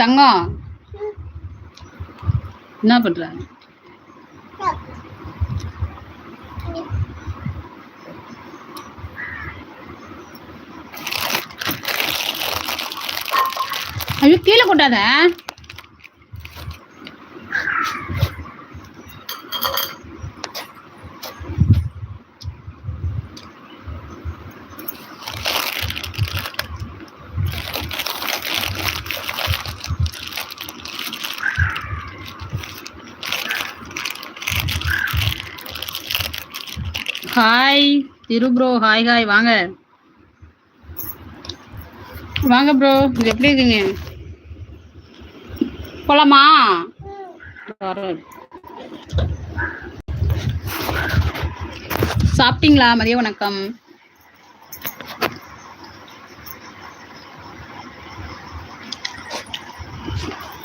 தங்கம். என்ன பண்ற? ஐயோ கீழே கொட்டாத. திரு ப்ரோ ஹாய் ஹாய் வாங்க. வாங்க ப்ரோ இது எப்படி இருக்கீங்க? போலாமா? சாப்பிட்டீங்களா? மதிய வணக்கம்.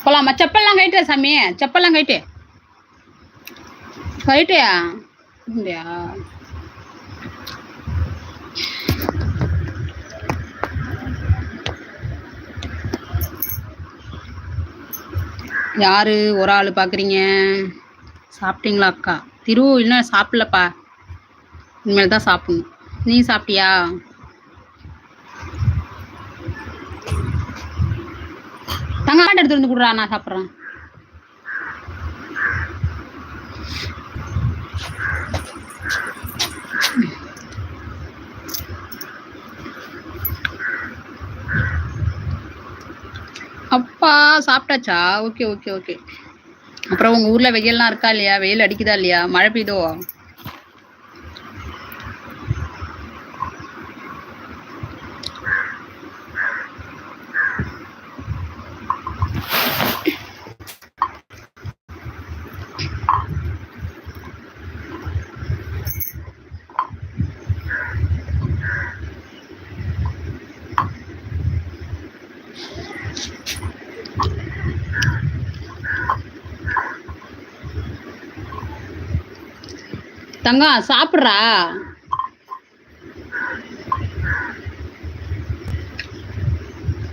போலாமா? செப்பல்லாம் கைட்டு சாமி. செப்பல்லாம் கைட்டு கைட்டியா இல்லையா யாரு? ஒரு ஆள் பார்க்குறீங்க சாப்பிட்டீங்களா அக்கா? திரு இன்னும் சாப்பிடலப்பா. இனிமேல் தான் சாப்பிடணும். நீ சாப்பிட்டியா? தங்க ஆட்டு எடுத்து வந்து கொடுறா நான் சாப்பிட்றேன். அப்பா சாப்பிட்டாச்சா? Okay okay okay. அப்புறம் உங்க ஊர்ல வெயில்லாம் இருக்கா இல்லையா? வெயில் அடிக்குதா இல்லையா? மழை பெய்தோ? தங்கம் சாப்பிட்றா?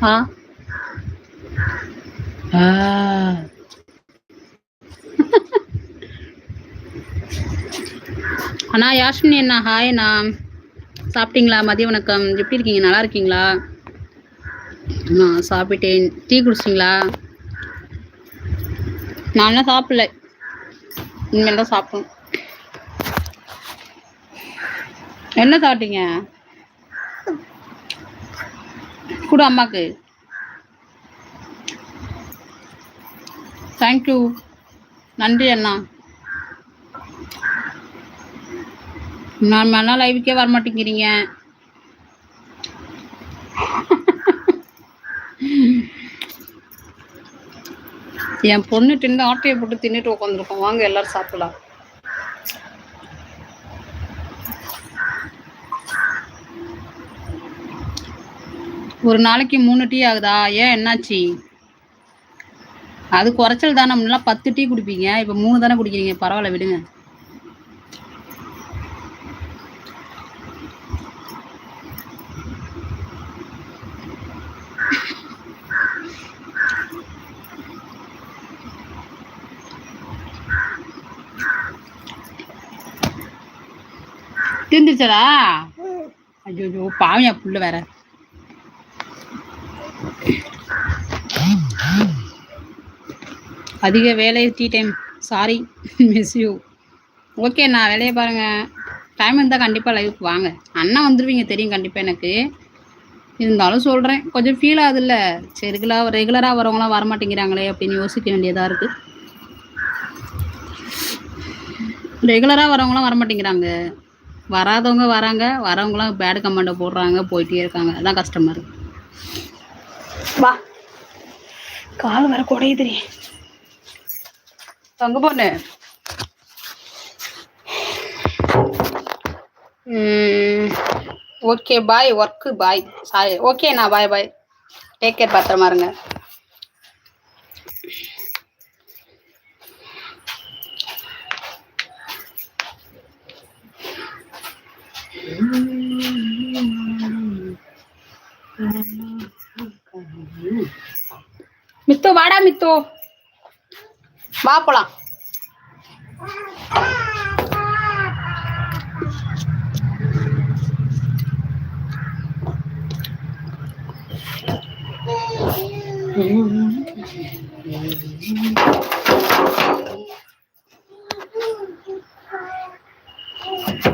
ஆ. ஆ. அண்ணா யாஸ்மினி அண்ணா ஹாய் அண்ணா. சாப்பிட்டீங்களா? மதிய வணக்கம். எப்படி இருக்கீங்க? நல்லா இருக்கீங்களா? நான் சாப்பிட்டேன். டீ குடிச்சிங்களா நான் சாப்பிடல. இனிமேல் தான் சாப்பிடணும். என்ன சாப்பிட்டீங்க? கொடு அம்மாக்கு. தேங்க்யூ நன்றி அண்ணா. நான் மேலே லைவுக்கே வர மாட்டேங்கிறீங்க என் பொண்ணு தின்னு ஆட்டையை போட்டு தின்னுட்டு உட்காந்துருக்கோம் வாங்க எல்லாரும் சாப்பிடலாம். ஒரு நாளைக்கு மூணு டீ ஆகுதா? ஏன் என்னாச்சு? அது குறைச்சல் தானே. முன்னெல்லாம் பத்து டீ குடிப்பீங்க. இப்போ மூணு தானே குடிக்கிறீங்க. பரவாயில்ல விடுங்க. தீர்ந்துச்சடா ஐயோ பாவியா புள்ள வேற. அதிக வேலை tea time sorry miss you okay நான் வேலையை பாருங்க. டைம் இருந்தால் கண்டிப்பாக லைவுக்கு வாங்க. அண்ணா வந்துடுவீங்க தெரியும் கண்டிப்பாக எனக்கு. இருந்தாலும் சொல்கிறேன் கொஞ்சம் ஃபீல் ஆகுதுல்ல. சரி ரெகுலராக ரெகுலராக வரவங்களாம் வர மாட்டேங்கிறாங்களே அப்படின்னு யோசிக்க வேண்டியதாக இருக்குது ரெகுலராக வரவங்களாம் வர மாட்டேங்கிறாங்க வராதவங்க வராங்க. வரவங்களாம் பேடு கமெண்ட்டை போடுறாங்க. போயிட்டே இருக்காங்க. அதான் கஷ்டமாக வா. கால் வர குடையுதுரி தங்க பொண்ணு okay bye work bye sorry okay நான் பாய் பாய் டேக் கேர் பத்திரமா இருங்க. மித்தோ வாடா மித்தோ. வா போலாம்.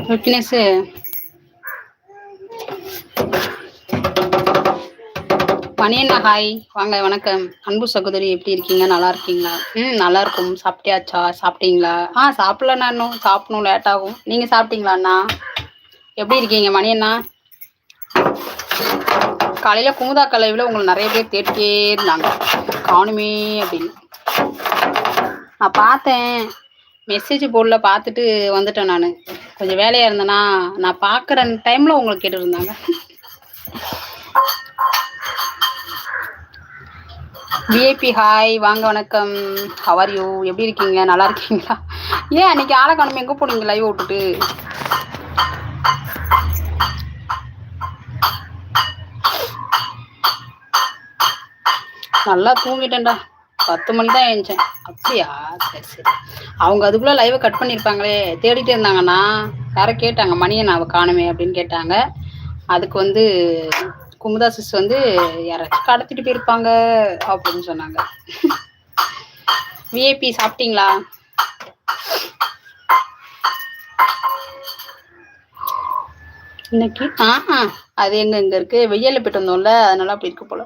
விக்னேஷ் மணியண்ணா ஹாய் வாங்க வணக்கம். அன்பு சகோதரி எப்படி இருக்கீங்க? நல்லா இருக்கீங்களா? ம் நல்லா இருக்கும். சாப்பிட்டியாச்சா? சாப்பிட்டீங்களா? ஆ சாப்பிடலண்ணா இன்னும். சாப்பிடணும் லேட் ஆகும். நீங்கள் சாப்பிட்டீங்களா அண்ணா? எப்படி இருக்கீங்க மணியண்ணா? காலையில் குமுதா கலைவில் உங்களை நிறைய பேர் தேடிட்டே இருந்தாங்க. காணுமே அப்படின்னு. நான் பார்த்தேன். மெசேஜ் போர்டில் பார்த்துட்டு வந்துட்டேன் நான். கொஞ்சம் வேலையாக இருந்தேன்னா நான் பார்க்குற டைமில் உங்களுக்கு கேட்டுருந்தாங்க விஐபி ஹாய் வாங்க வணக்கம். ஹவர் யூ எப்படி இருக்கீங்க? நல்லா இருக்கீங்களா? ஏன் அன்னைக்கு ஆளை காணுமே? எங்கே போனீங்க? லைவ் விட்டுட்டு. நல்லா தூங்கிட்டேன்டா. பத்து மணி தான் எழுந்தேன். அப்படியா? சரி சரி. அவங்க அதுக்குள்ளே லைவை கட் பண்ணியிருப்பாங்களே தேடிட்டே இருந்தாங்கன்னா யாரோ கேட்டாங்க மணியை நான் காணுமே அப்படின்னு கேட்டாங்க. அதுக்கு வந்து குமுதா சிஸ் வந்து யாராச்சும் கடத்திட்டு போயிருப்பாங்க அப்படின்னு சொன்னாங்க. விஐபி சாப்பிட்டீங்களா? இன்னைக்கு? ஆ ஆ, அது எங்க இங்க இருக்கு? வெயில போயிட்டு வந்தோம்ல அதனால அப்படி இருக்கு போல.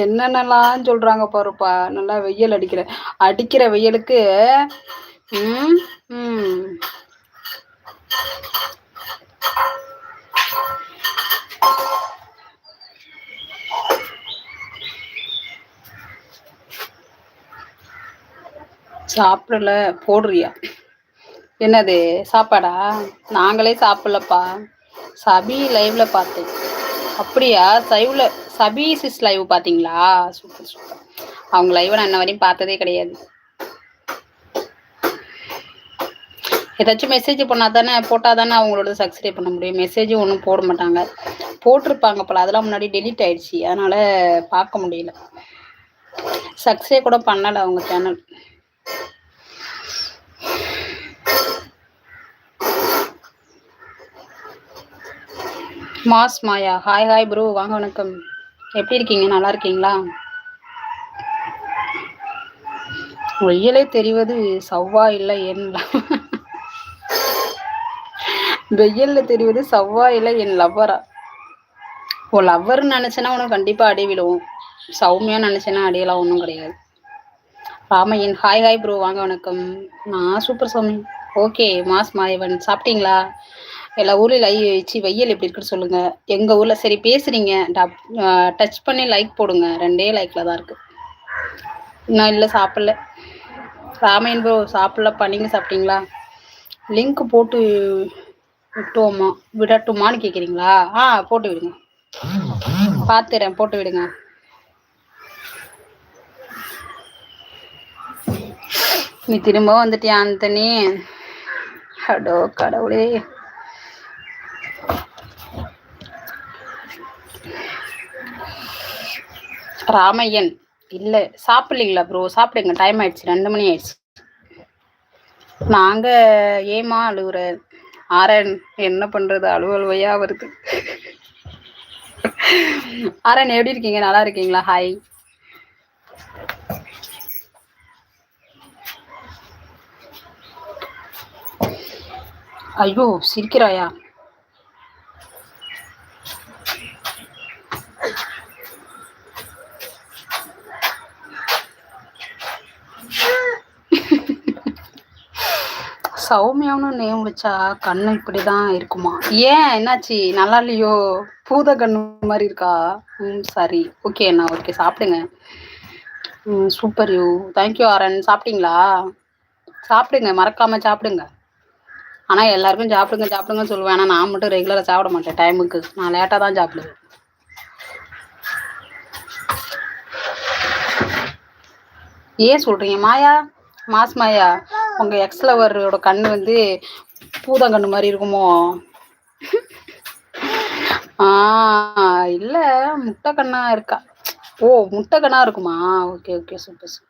என்னென்னலாம் சொல்றாங்க பாருப்பா. நல்லா வெயில் அடிக்கிற அடிக்கிற வெயிலுக்கு ம் ம். சாப்பிடல போடுறியா? என்னது சாப்பாடா? நாங்களே சாப்பிடலப்பா. சபி லைவ்ல பார்த்தேன். அப்படியா? சைவ்ல சபி சிஸ் லைவ் பார்த்தீங்களா சூப்பர் சூப்பர். அவங்க லைவ் நான் இன்ன வரையும் பார்த்ததே கிடையாது. ஏதாச்சும் மெசேஜ் பண்ணால் தானே போட்டால் தானே அவங்களோட சக்ஸரே பண்ண முடியும். மெசேஜும் ஒன்றும் போட மாட்டாங்க. போட்டிருப்பாங்க போல அதெல்லாம் முன்னாடி டெலீட் ஆயிடுச்சு. அதனால பார்க்க முடியல. சக்ஸே கூட பண்ணலை அவங்க channel mass Maya hi hi bro வாங்க வணக்கம். எப்படி இருக்கீங்க? நல்லா இருக்கீங்களா? வெயிலே தெரிவது சவ்வா இல்லை என் வெயில்ல தெரிவது சவ்வா இல்லை என் லவ்வரா ஓ லவ்வர்னு நினைச்சேன்னா உனக்கு கண்டிப்பா அடி விழுவும். சௌமியா நினைச்சேன்னா அடியெல்லாம் ஒன்றும் கிடையாது. ராமையன் ஹாய் ஹாய் ப்ரோ வாங்க வணக்கம். நான் super Saumi okay mass Mayavan. சாப்பிட்டீங்களா? எல்லா ஊர்லயும் லை வச்சு வெயில் எப்படி இருக்குன்னு சொல்லுங்க. எங்க ஊர்ல சரி பேசுறீங்க. டச் பண்ணி லைக் போடுங்க. ரெண்டே லைக்ல தான் இருக்கு. இன்னும் இல்லை சாப்பிடல. ராமையன் ப்ரோ சாப்பிடலப்பா. நீங்க சாப்பிட்டீங்களா? லிங்க் போட்டு விட்டுவோமா? விடட்டுமான்னு கேக்குறீங்களா? ஆ போட்டு விடுங்க. பாத்துறேன் போட்டு விடுங்க. நீ திரும்ப வந்துட்டியா ஆந்தனி அடோ கடவுளே. ராமையன். இல்ல சாப்பிடலீங்களா ப்ரோ சாப்பிடுங்க டைம் ஆயிடுச்சு. ரெண்டு மணி ஆயிடுச்சு. நாங்க ஏமா அழுகுற ஆரன் என்ன பண்றது? அலுவலுவையா வருது. ஆரன் எப்படி இருக்கீங்க? நல்லா இருக்கீங்களா? ஹாய் ஐயோ சிரிக்கிறாயா? சௌமியான்னு நேம் வச்சா கண்ணு இப்படிதான் இருக்குமா? ஏன்? என்னாச்சு? நல்லா இல்லையோ? பூத கண்ணு மாதிரி இருக்கா? ம் சரி. ஓகே அண்ணா. ஓகே சாப்பிடுங்க. ம் சூப்பர் யூ தேங்க்யூ ஆரன் சாப்பிட்டீங்களா? சாப்பிடுங்க. மறக்காம சாப்பிடுங்க. ஆனால் எல்லாருக்கும் சாப்பிடுங்க சாப்பிடுங்கன்னு சொல்லுவேன். ஆனால் நான் மட்டும் ரெகுலராக சாப்பிட மாட்டேன். டைமுக்கு நான் லேட்டாக தான் சாப்பிடுவேன். ஏன் சொல்றீங்க? மாயா மாஸ் மாயா உங்க எக்ஸ் லவரோட கண்ணு வந்து பூதங்கண்ணு மாதிரி இருக்குமோ? ஆ இல்ல முட்டை கண்ணா இருக்கா? ஓ முட்டை கண்ணா இருக்குமா? Okay okay super super.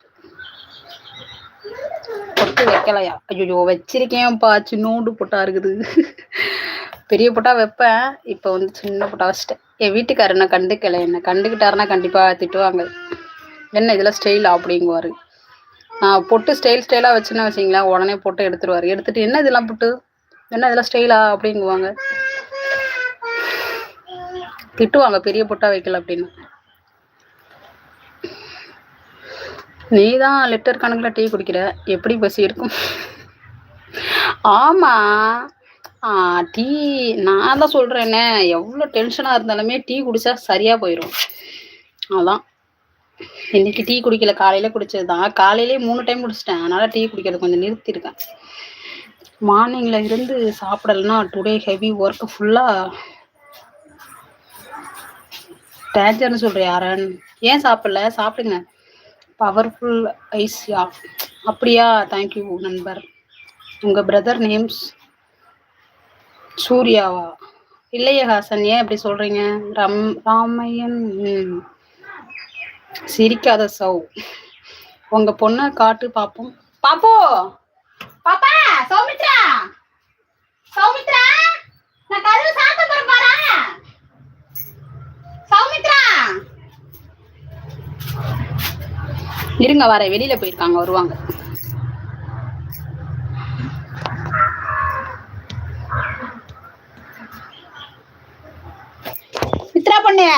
பொட்டு வைக்கலையா? ஐயோ வச்சிருக்கேன்ப்பா சின்னோண்டு பொட்டா இருக்குது. பெரிய பொட்டா வைப்பேன். இப்போ வந்து சின்ன பொட்டா வச்சிட்டேன். என் வீட்டுக்காரர் என்ன கண்டுக்கலை? என்ன கண்டுக்கிட்டாருன்னா கண்டிப்பா திட்டுவாங்க. என்ன இதெல்லாம் ஸ்டைலா அப்படிங்குவார். நான் பொட்டு ஸ்டைல் ஸ்டைலாக வச்சுன்னு வச்சிங்களேன் உடனே பொட்டு எடுத்துருவார். எடுத்துட்டு என்ன இதெல்லாம் பொட்டு? என்ன இதெல்லாம் ஸ்டைலா அப்படிங்குவாங்க. திட்டுவாங்க பெரிய பொட்டா வைக்கல அப்படின்னு. நீ தான் லிட்டர் கணக்கில் டீ குடிக்கிற எப்படி பசி இருக்கும்? ஆமா. ஆ, டீ நான் தான் சொல்றேனே. எவ்வளோ டென்ஷனாக இருந்தாலுமே டீ குடிச்சா சரியா போயிடும் அதான். இன்னைக்கு டீ குடிக்கல காலையில குடிச்சது தான் காலையிலேயே மூணு டைம் குடிச்சிட்டேன். அதனால டீ குடிக்கிறது கொஞ்சம் நிறுத்திருக்கேன். மார்னிங்ல இருந்து சாப்பிடலன்னா டுடே ஹெவி ஒர்க் ஃபுல்லா டேஞ்சர்னு சொல்றியா யாரன்? ஏன் சாப்பிடல? சாப்பிடுங்க. பவர்ஃபுல் ஐஸ்யா அப்படியா? தேங்க்யூ நண்பர். உங்க பிரதர் நேம்ஸ் சூர்யாவா? இல்லையே ஹாசன் ஏன் அப்படி சொல்றீங்க? ரம் ராமையன் ம். சிரிக்காத சௌ. உங்க பொண்ண காட்டு பாப்போம். பாப்போ! பாப்பா! சௌமித்ரா! சௌமித்ரா! நான் கதவு சாத்த போறேன் பாரா! சௌமித்ரா! இருங்க வர வெளியில போயிருக்காங்க வருவாங்க. மித்ரா பொண்ணு!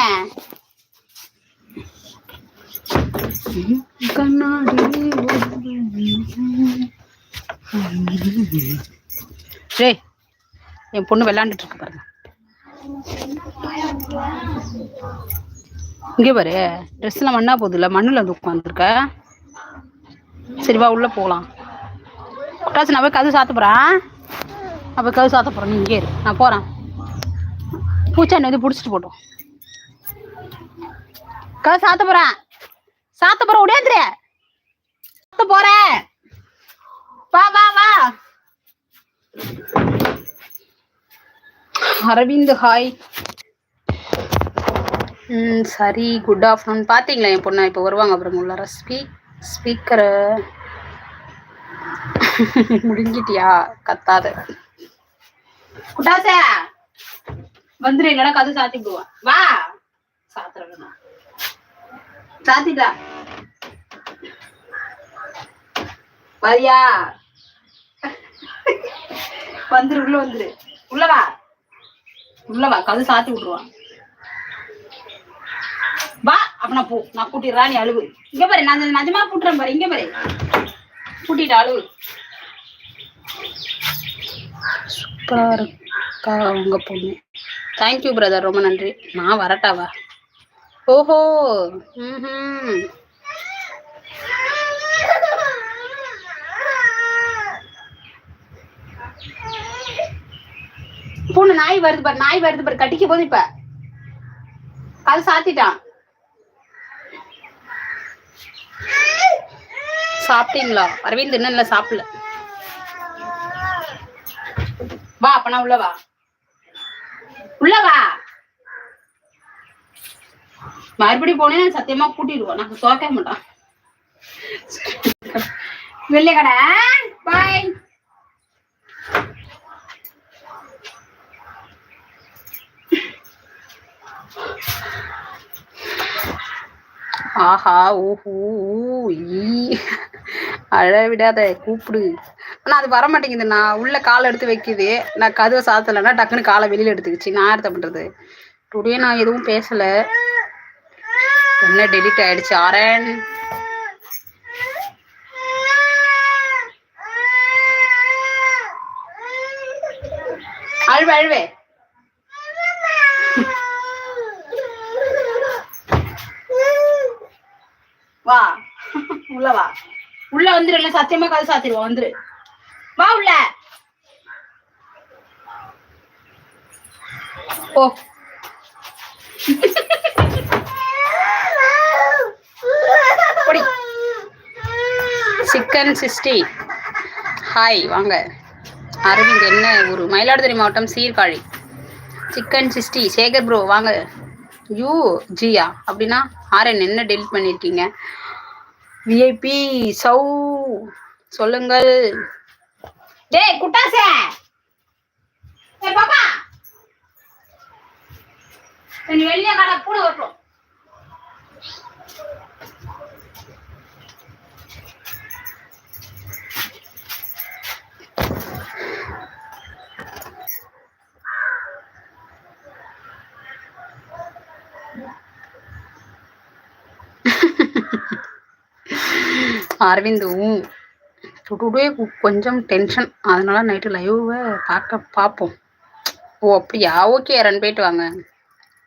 கண்ணாடி டேய் என் பொண்ணு விளாண்டுட்டு இருக்கு பாருங்க. இங்கே பாரு ட்ரெஸ்லாம் மண்ணா போகுதுல்ல மண்ணில் வந்து உட்காந்துருக்க சரி வா உள்ள போகலாம் குட்டாச்சு நான் போய் கதவு சாத்த போகிறேன் நான் போய் கதவு சாத்த போகிறேன் நீ இங்கே இரு. நான் போகிறேன் பூச்சாண்டி வந்து பிடிச்சிட்டு போட்டோம் கதவு சாத்த போகிறேன் சாத்த போற உடையாந்துரு சாத்த போகிறேன் வா வா வா. அரவிந்த் ஹாய் ம் சரி குட் ஆஃப்டர்நூன் பார்த்தீங்களா என் பொண்ணு? இப்போ வருவாங்க அப்புறம் உள்ளார ஸ்பீக் ஸ்பீக்கரு. முடிஞ்சிட்டியா? கத்தாத. குட்டாச வந்துரு. இல்லைன்னா கதை சாத்தி விடுவான் வா. சாத்துறேன் சாத்திட்டா. வரியா வந்துரு உள்ள வந்துரு. உள்ள வா. உள்ள வா. கது சாத்தி விட்டுருவான். வா அப்ப நான் போ. நான் கூட்டிடுறா நீ அழுவு. இங்க பாரு நான் நிஜமா கூட்டுறேன் பாரு. இங்க பாரு. கூட்டிட்டு அழுவு. சூப்பரா இருக்கா உங்க பொண்ணு? தேங்க்யூ பிரதர் ரொம்ப நன்றி. நான் வரட்டாவா? ஓஹோ. ம் பூனை நாய் வருது பாரு நாய் வருது பாரு கட்டிக்க போது இப்ப. அது சாத்திட்டான். சாப்பிட்டீங்களா? அரவிந்த் இன்னும் இல்ல சாப்பிடல. வா அப்பனா உள்ள வா. உள்ள வா. மறுபடியும் போனேன் சத்தியமா கூட்டிடுவோம். நான் தோக்க மாட்டான். வெள்ளை கடை பாய் ஆஹா ஓஹோ ஈ. அழவிடாத கூப்பிடு. ஆனா அது வர மாட்டேங்குது நான் உள்ள காலை எடுத்து வைக்குது. நான் கதவை சாத்தலைன்னா டக்குன்னு காலை வெளியில எடுத்துக்கிச்சு. நான் எடுத்த பண்றது? டுடே நான் எதுவும் பேசல. என்ன டெலிட் ஆயிடுச்சு ஆரன்? அழுவே அழுவே. வா. உள்ள வா. உள்ள வந்துரு இல்ல சத்தியமா கதை சாத்திடுவா வந்துரு. வா உள்ள. ஓ பொடி. Chicken sixty. ஹாய் வாங்க. அரவிந்த் என்ன ஊர்? மயிலாடுதுறை மாவட்டம் Sirkazhi. Chicken sixty. Sekar bro வாங்க. யூ ஜியா அப்படின்னா ஆர்என் என்ன டெலிட் பண்ணியிருக்கீங்க விஐபி சௌ சொல்லுங்கள். டேய் குட்டாசே! பாப்பா! நீ வெளியே கடை கூட வரட்டும். அரவிந்த் ஊ டுடே கொஞ்சம் டென்ஷன் அதனால நைட்டு லைவை பார்க்க பார்ப்போம். ஓ அப்படியா? ஓகே ரன் போயிட்டு வாங்க.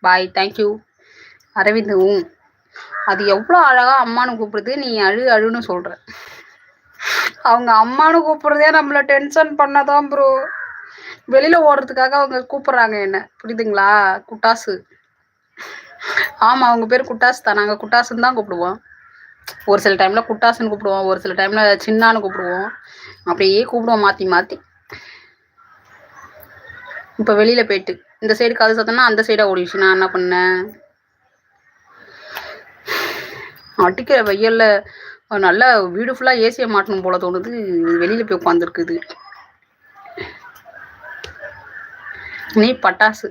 பாய் தேங்க்யூ அரவிந்த் ஊ அது எவ்வளோ அழகாக அம்மானு கூப்பிடுது நீ அழு அழுன்னு சொல்கிற அவங்க அம்மானு கூப்பிட்றதே நம்மள டென்ஷன் பண்ணதான் ப்ரோ வெளியில் ஓடுறதுக்காக அவங்க கூப்பிட்றாங்க என்ன? புரியுதுங்களா? குட்டாசு. ஆமாம் அவங்க பேர் குட்டாசு தான். நாங்கள் குட்டாசுன்னு தான் கூப்பிடுவோம். ஒரு சில டைம்ல குட்டாசுன்னு கூப்பிடுவோம் ஒரு சில டைம்ல சின்னான்னு கூப்பிடுவோம். அப்படியே கூப்பிடுவோம் மாத்தி மாத்தி. இப்ப வெளியில போயிட்டு இந்த சைடு காது சத்தம்னா அந்த சைடா ஓடிடுச்சு நான் என்ன பண்ணேன் அடிக்கிற வெயில்ல நல்லா வீடு ஃபுல்லா ஏசியை மாட்டணும் போல தோணுது. வெளியில போய் உட்காந்துருக்குது நீ பட்டாசு.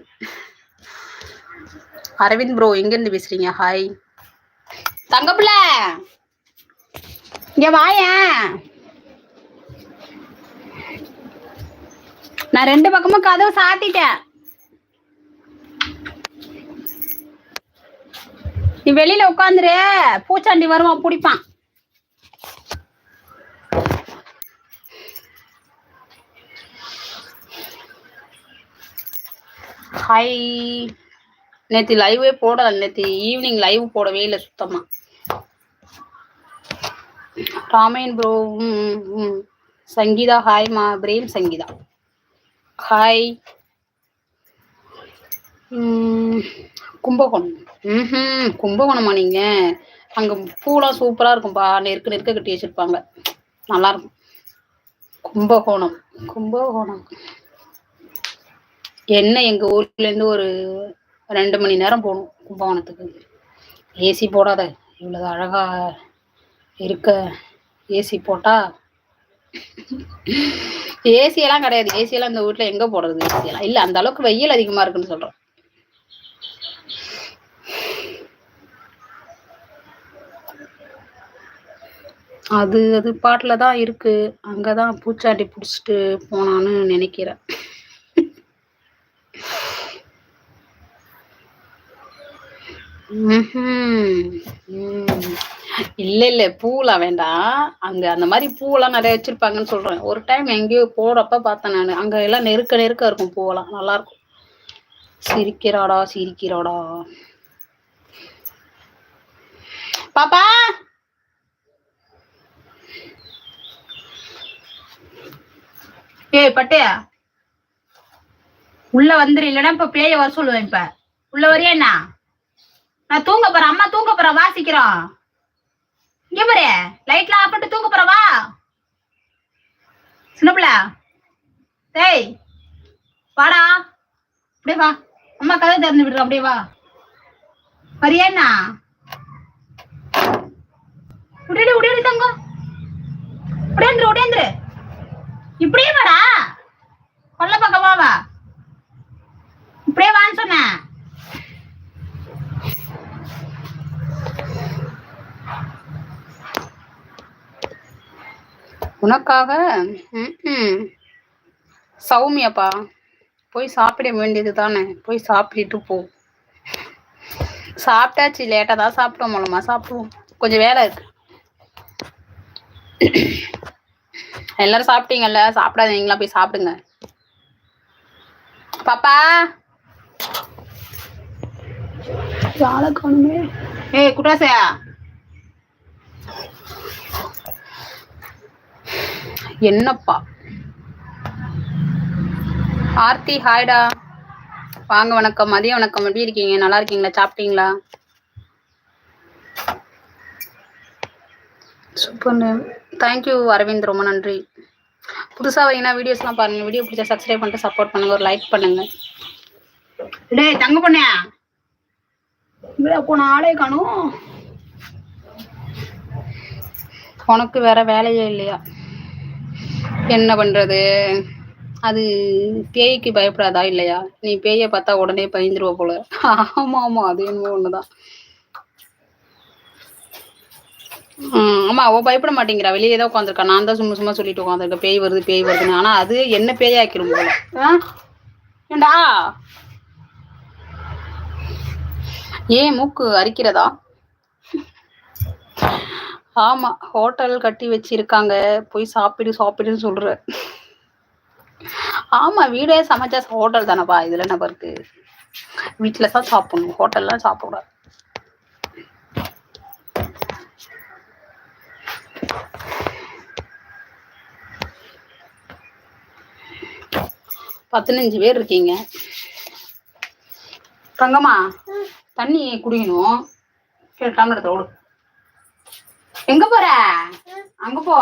அரவிந்த் ப்ரோ எங்கேருந்து பேசுகிறீங்க பேசுறீங்க? ஹாய் தங்கப்புல இங்க வாயேன் நான் ரெண்டு பக்கமும் கதவு சாத்திட்டேன். நீ வெளியில உட்காந்துரு. பூச்சாண்டி வருவான் பிடிப்பான். ஹாய் நேற்று லைவே போடல நேற்று ஈவினிங் லைவ் போடவே இல்லை சுத்தமா. ராமையன் ப்ரோ சங்கீதா ஹாய் மா பிரேம் சங்கீதா. ஹாய் கும்பகோணம். ம் கும்பகோணமா நீங்க? அங்க பூலாம் சூப்பரா இருக்கும்பா. நெருக்க நெருக்க கட்டி வச்சிருப்பாங்க. நல்லா இருக்கும். கும்பகோணம். கும்பகோணம். என்ன எங்க ஊர்ல இருந்து ஒரு ரெண்டு மணி நேரம் போகணும் கும்பகோணத்துக்கு? ஏசி போடாத. இவ்வளவு அழகா இருக்க. ஏசி போட்டா ஏசி எல்லாம் கிடையாது. ஏசி எல்லாம் இந்த வீட்ல எங்க போடுறது? ஏசி எல்லாம். இல்ல அந்த அளவுக்கு வெயில் அதிகமா இருக்குன்னு சொல்றோம். அது அது பாட்டில் தான் இருக்கு. அங்கதான் பூச்சாண்டி பிடிச்சிட்டு போனான்னு நினைக்கிறேன். ம்ஹும். ம். இல்ல இல்ல பூலாம் வேண்டாம். அங்க அந்த மாதிரி பூவெல்லாம் நிறைய வச்சிருப்பாங்கன்னு சொல்றேன். ஒரு டைம் எங்கேயோ போறப்ப பார்த்தேன் நானு. அங்க எல்லாம் நெருக்க நெருக்க இருக்கும் பூவெல்லாம். நல்லா இருக்கும். சிரிக்கிறாடா சிரிக்கிறாடா. பாப்பா! ஏய் பட்டையா? உள்ள வந்துரு. இல்லைன்னா இப்ப பேய வர சொல்லுவேன் இப்ப. உள்ள வரையா என்ன? நான் தூங்க போறேன். அம்மா தூங்க போறேன் வாசிக்கிறோம் இங்க பாரு லைட்ல ஆஃப் பண்ணிட்டு தூங்க போறவா சின்னப்பிள்ள டேய் வாடா. அப்படியே வா. அம்மா கதை திறந்து விடுறோம் அப்படியே வா. வரியா உனக்காக. சௌமியாப்பா போய் சாப்பிட வேண்டியது தானே போய் சாப்பிட்டுட்டு போ. சாப்பிட்டாச்சு லேட்டாக தான் சாப்பிட்டோம் மூலமா. சாப்பிடுவோம். கொஞ்சம் வேலை இருக்கு. எல்லாரும் சாப்பிட்டீங்கல்ல? சாப்பிடாதீங்களா? போய் சாப்பிடுங்க. பாப்பா! ஏய் குட்டாசையா? என்னப்பா? ஆர்த்தி ஹாய்டா. வாங்க வணக்கம். மதிய வணக்கம். எப்படி இருக்கீங்க? நல்லா இருக்கீங்களா? சாப்பிட்டீங்களா? சூப்பர். Thank you Aravind. ரொம்ப நன்றி. புதுசாக வைங்கன்னா வீடியோஸ்லாம் பாருங்க. வீடியோ பிடிச்சா சப்ஸ்கிரைப் பண்ணிட்டு சப்போர்ட் பண்ணுங்க. ஒரு லைக் பண்ணுங்க. டேய் தங்க பொண்ணே போன ஆளே காணும். உனக்கு வேற வேலையே இல்லையா? என்ன பண்றது? அது பேய்க்கு பயப்படாதா இல்லையா? நீ பேயை பார்த்தா உடனே பயந்துருவ போல. ஆமா ஆமா அது என்னமோ ஒண்ணுதான். ஆமா அவ பயப்பட மாட்டேங்கிறா. வெளியே தான் உட்காந்துருக்கா நான் தான் சும்மா சும்மா சொல்லிட்டு உட்காந்துருக்கேன் பேய் வருது பேய் வருதுன்னு. ஆனா அது என்ன பேயாக்கிரும் போல. ஏண்டா? ஏன் மூக்கு அரிக்கிறதா? ஆமா ஹோட்டல் கட்டி வச்சிருக்காங்க. போய் சாப்பிடு சாப்பிடுன்னு சொல்ற. ஆமா வீடே சமைச்சா ஹோட்டல் தானப்பா இதுல என்ன இருக்கு வீட்டுல தான் சாப்பிடணும் ஹோட்டல்லாம் சாப்பிடக்கூடாது. பதினஞ்சு பேர் இருக்கீங்க. தங்கம்மா தண்ணி குடிக்கணும். சரி டம்ளர் ஓடு எங்க போற? அங்க போ.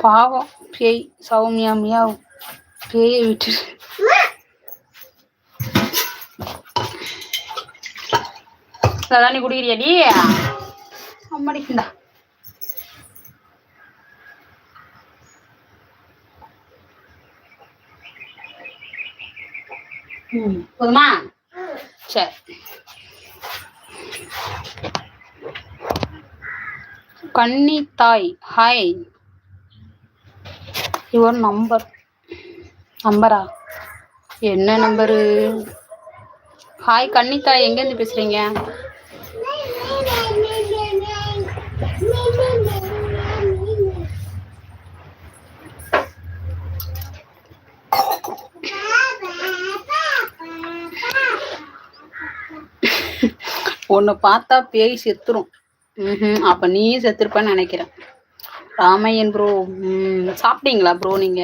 பாவம். பேய் சௌமியா மியா பேயை விட்டு தண்ணி குடிக்கிறியாடி அம்மாடி இந்தா. போதுமா? சரி கன்னி தாய் ஹாய் யுவர் நம்பர் நம்பரா என்ன நம்பரு ஹாய் கன்னித்தாய் எங்கேருந்து பேசுகிறீங்க உன்னை பார்த்தா பேய் செத்துரும். ம் அப்ப நீயும் செத்துருப்பேன்னு நினைக்கிறேன். ராமையன் ப்ரோ சாப்பிட்டீங்களா ப்ரோ நீங்க?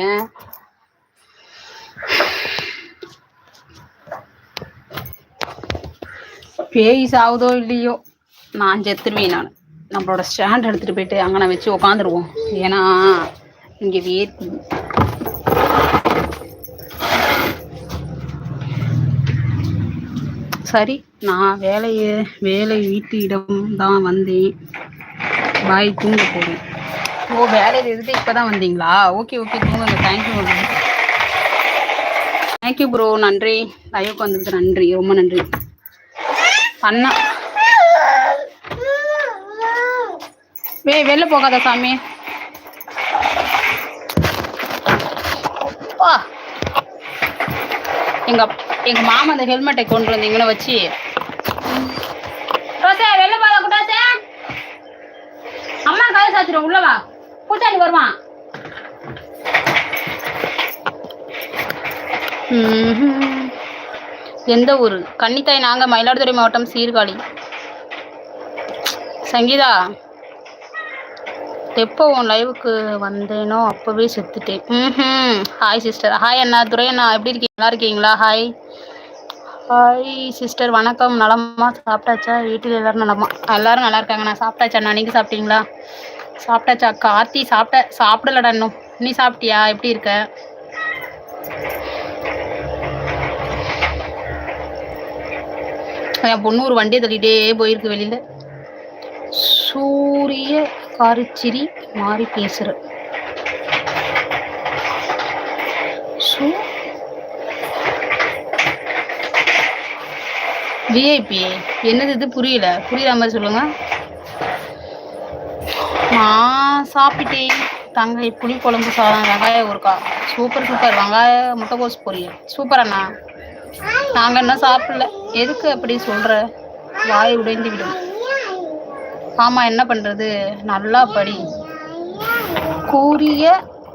பேய் சாவுதோ இல்லையோ? நான் செத்துருவேன் நான். நம்மளோட ஸ்டாண்ட் எடுத்துட்டு போயிட்டு அங்கே நான் வச்சு உக்காந்துருவோம். ஏன்னா இங்க வேர்க்கு சரி நான் வேலையை வேலை வீட்டு இடம் தான் வந்தேன். பாய் தூங்க போகிறேன் ஓ வேலையில் இருந்து இப்பதான் வந்தீங்களா? ஓகே ஓகே தூங்குங்க. Thank you thank you bro நன்றி. லைவுக்கு வந்ததுக்கு நன்றி. ரொம்ப நன்றி. அண்ணா. வே வெளில போகாத சாமி. அப்பா. எங்க மாமா அந்த ஹெல்மெட்டை கொண்டு வந்தீங்கன்னு வச்சு. ரோசே வெளில போதா குட்டாசே. அம்மா கதை சாச்சிரும் உள்ள வா. பூச்சாண்டி வருவான் ம்ஹும். எந்த ஊர்? கன்னித்தாய் நாங்க மயிலாடுதுறை மாவட்டம் சீர்காழி. சங்கீதா எப்போ உன் லைவுக்கு வந்தேனோ அப்போவே செத்துட்டேன். ம் ஹாய் சிஸ்டர் ஹாய் அண்ணா. துரை அண்ணா எப்படி இருக்கீங்க? நல்லா இருக்கீங்களா? ஹாய் ஹாய் சிஸ்டர் வணக்கம். நலமா? சாப்பிட்டாச்சா? வீட்டில் எல்லாரும் நலமா? எல்லாரும் நல்லா இருக்காங்க. நான் சாப்பிட்டாச்சா அண்ணா? நீங்கள் சாப்பிட்டீங்களா? சாப்பிட்டாச்சா? கார்த்தி சாப்பிட்ட சாப்பிடலடா இன்னும். நீ சாப்பிட்டியா? எப்படி இருக்க? என் பொண்ணு ஒரு வண்டியை தள்ளிட்டே போயிருக்கு வெளியில். சூரிய காரிச்சிரி மாறி பேசுகிறேன் விஐபி என்னது இது? புரியல. புரியுற மாதிரி சொல்லுங்க. நான் சாப்பிட்டேன். தங்கை புளி குழம்பு சாதம் வெங்காய ஊருக்கா சூப்பர் சூப்பர். வெங்காய முட்டைகோஸ் பொரியல். சூப்பர் அண்ணா. நாங்க என்ன சாப்பிடல? எதுக்கு அப்படி சொல்ற? வாய் உடைந்து விடும். ஆமா என்ன பண்றது? நல்லா படி. கூறிய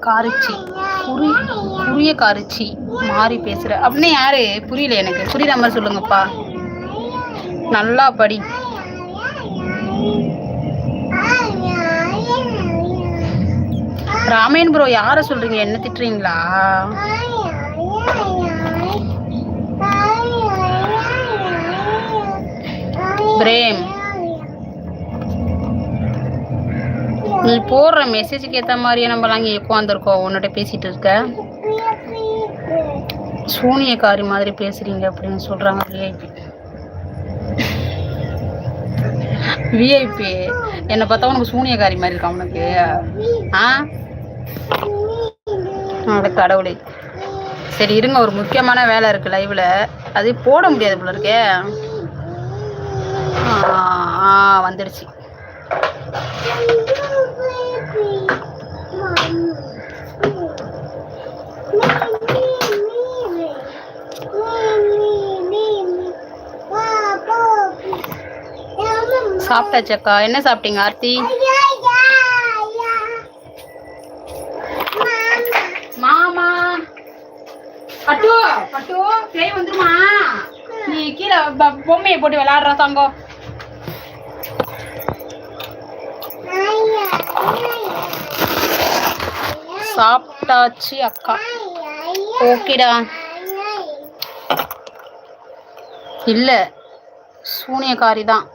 காரிச்சி. புரி புரிய காரிச்சி. மாறி பேசுற. அப்படின்னு யாரு? புரியல எனக்கு. புரியுற மாதிரி சொல்லுங்கப்பா. நல்லா படி. ராமேன் ப்ரோ யார சொல்றீங்க? என்ன திட்டுறீங்களா? பிரேம். நீ போடுற மெசேஜுக்கு ஏற்ற மாதிரியே நம்மலாம் இங்கே உட்காந்துருக்கோம் உன்னிட்ட பேசிட்டு இருக்க. சூனியக்காரி மாதிரி பேசுறீங்க அப்படின்னு சொல்றாங்க. விஐபி விஐபி என்னை பார்த்தா உனக்கு சூனியக்காரி மாதிரி இருக்கா உனக்கு? ஆ? அட கடவுளே. சரி இருங்க ஒரு முக்கியமான வேலை இருக்கு லைவ்ல அது போட முடியாது போல இருக்கே. ஆ, ஆ வந்துடுச்சு. சாப்பிட்டாச்சக்கா? என்ன சாப்பிட்டீங்க ஆர்த்தி? மாமா. பட்டு பட்டு பேய் வந்துருமா? நீ கீழே பொம்மையை போட்டு விளையாடுற தங்கம். சாப்பிட்டாச்சு அக்கா. ஓகேடா. இல்ல சூனியக்காரி தான்.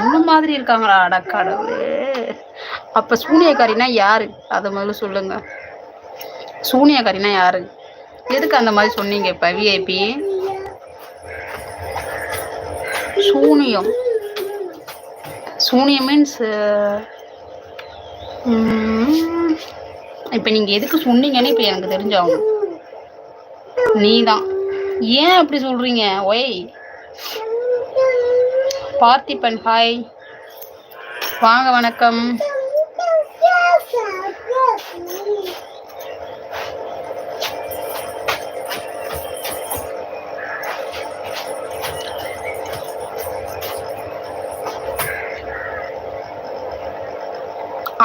என்ன மாதிரி இருக்காங்களா? அட கடவுளே. அப்ப சூனியக்காரினா யாரு? அத முதல்ல சொல்லுங்க. சூனியக்காரினா யாரு? எதுக்கு அந்த மாதிரி சொன்னீங்க இப்ப விஐபி சூனியம். சூனியம் மீன்ஸ் இப்போ நீங்கள் எதுக்கு சொன்னீங்கன்னு இப்போ எனக்கு தெரிஞ்சாகணும். நீ தான் ஏன் அப்படி சொல்கிறீங்க ஒய். பார்த்திபன் ஹாய் வாங்க வணக்கம்.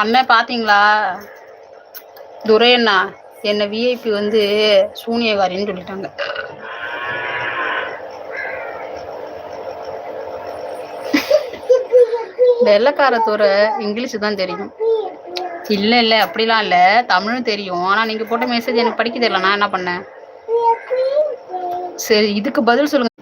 அண்ணன் பார்த்தீங்களா துரை அண்ணா என்னை விஐபி வந்து சூனியகாரின்னு சொல்லிட்டாங்க. வெள்ளக்காரத்தோர இங்கிலீஷ் தான் தெரியும். இல்லை இல்லை அப்படிலாம் இல்லை. தமிழும் தெரியும். ஆனால் நீங்கள் போட்ட மெசேஜ் எனக்கு படிக்க தெரியல. நான் என்ன பண்ணேன்? சரி இதுக்கு பதில் சொல்லுங்க.